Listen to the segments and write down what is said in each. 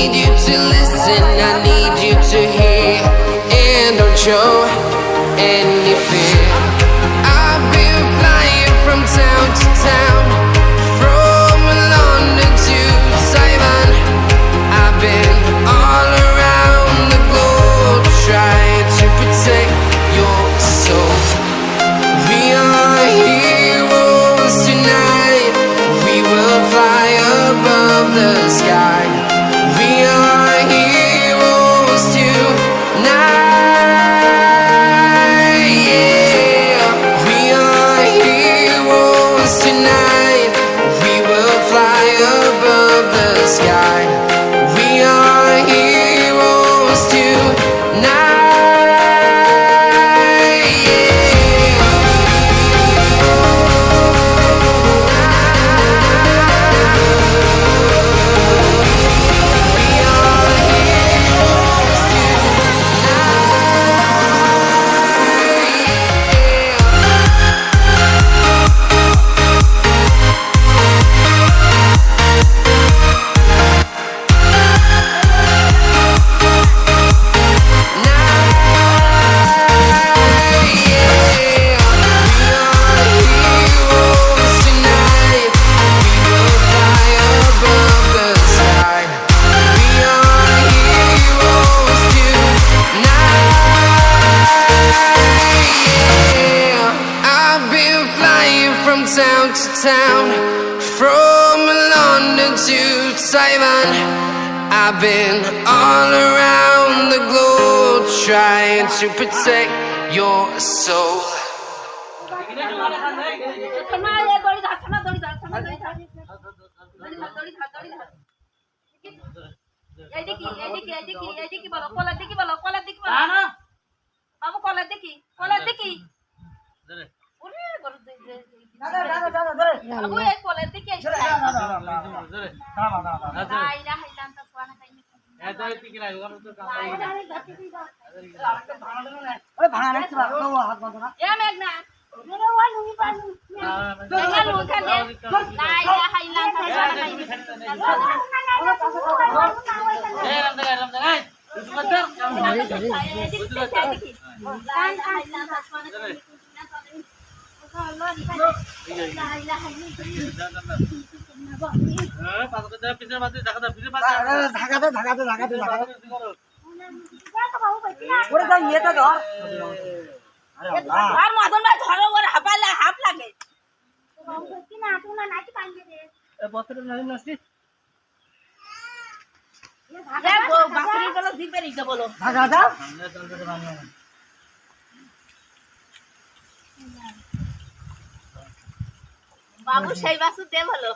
need you to listen, I need you to hear, and don't show town to town, from London to Taiwan. I've been all around the globe trying to protect your soul. থানা এ দড়ি ধর থানা দড়ি ধর থানা দড়ি ধর দড়ি ধর দড়ি ধর দড়ি ধর এইদিকে এইদিকে এইদিকে এইদিকে বলো কলার দিকে বলো কলার দিকে বলো বাবু কলার দিকে কলার দিকে ওরে গরু দে দে ঢাকাতে ঢাকাতে লাগে বলো ঢাকা দাও বাবু সেই বাসু দে বলো।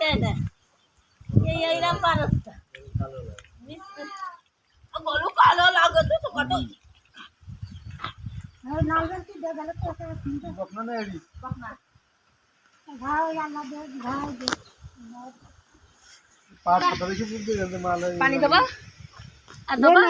দে দে এই এইরাম পারস্তা গরু কালো লাগে তো কত পানি দেবা আর দেবা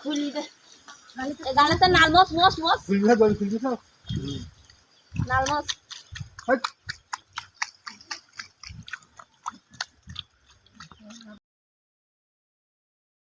খুলি দে। এ তো মস মস মস মস হাট।